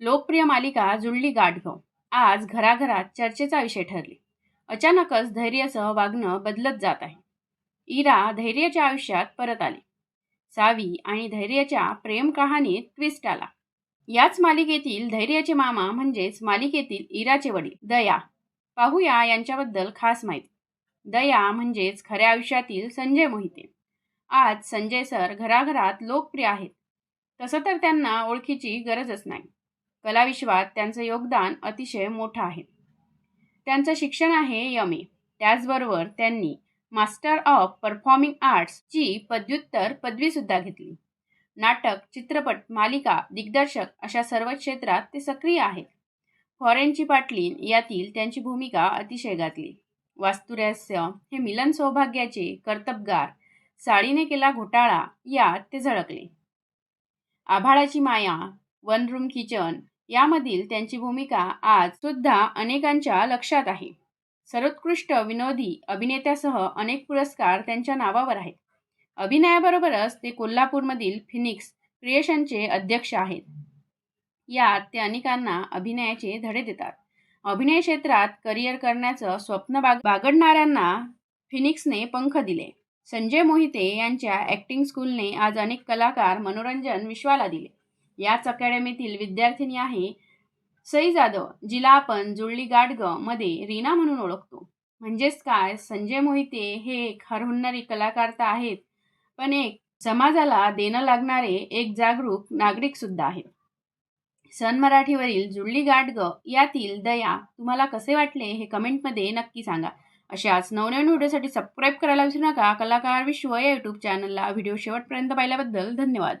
लोकप्रिय मालिका जुळली गाठगं आज घराघरात चर्चेचा विषय ठरली. अचानकच धैर्यसह वागणं बदलत जात आहे. इरा धैर्याच्या आयुष्यात परत आली. सावी आणि धैर्याच्या प्रेम कहाणीत ट्विस्ट आला. याच मालिकेतील धैर्याचे मामा म्हणजेच मालिकेतील इराचे वडील दया. पाहूया यांच्याबद्दल खास माहिती. दया म्हणजेच खऱ्या आयुष्यातील संजय मोहिते. आज संजय सर घराघरात लोकप्रिय आहेत. तसं तर त्यांना ओळखीची गरजच नाही. कलाविश्वात त्यांचं योगदान अतिशय मोठं आहे. त्यांचं शिक्षण आहे यम ए. त्याचबरोबर त्यांनी मास्टर ऑफ परफॉर्मिंग आर्ट्सची पदव्युत्तर पदवीसुद्धा घेतली. नाटक चित्रपट मालिका दिग्दर्शक अशा सर्व क्षेत्रात ते सक्रिय आहेत. फॉरेनची पाटलीन यातील त्यांची भूमिका अतिशय गाजली वास्तुरहस्य हे मिलन सौभाग्याचे कर्तबगार साडीने केला घोटाळा यात ते झळकले. आभाळाची माया वन रूम किचन यामधील त्यांची भूमिका आज सुद्धा अनेकांच्या लक्षात आहे. सर्वोत्कृष्ट विनोदी अभिनेत्यासह अनेक पुरस्कार त्यांच्या नावावर आहेत. अभिनयाबरोबरच ते कोल्हापूरमधील फिनिक्स क्रिएशनचे अध्यक्ष आहेत. यात ते अनेकांना अभिनयाचे धडे देतात. अभिनय क्षेत्रात करिअर करण्याचं स्वप्न बाग बागडणाऱ्यांना फिनिक्सने पंख दिले. संजय मोहिते यांच्या ॲक्टिंग स्कूलने आज अनेक कलाकार मनोरंजन विश्वाला दिले. याच अकॅडमीतील विद्यार्थिनी आहे सई जाधव जिला आपण जुळली गाडगमध्ये रीना म्हणून ओळखतो. म्हणजेच काय? संजय मोहिते हे एक हरहुन्नरी कलाकार तर आहेत पण एक समाजाला देणं लागणारे एक जागरूक नागरिक सुद्धा आहेत. सन मराठीवरील जुळली गाडग यातील दया तुम्हाला कसे वाटले हे कमेंटमध्ये नक्की सांगा. अशाच नवनवीन व्हिडिओसाठी सबस्क्राईब करायला विसरू नका. कलाकार विश्व या यूट्यूब चॅनलला व्हिडिओ शेवटपर्यंत पाहिल्याबद्दल धन्यवाद.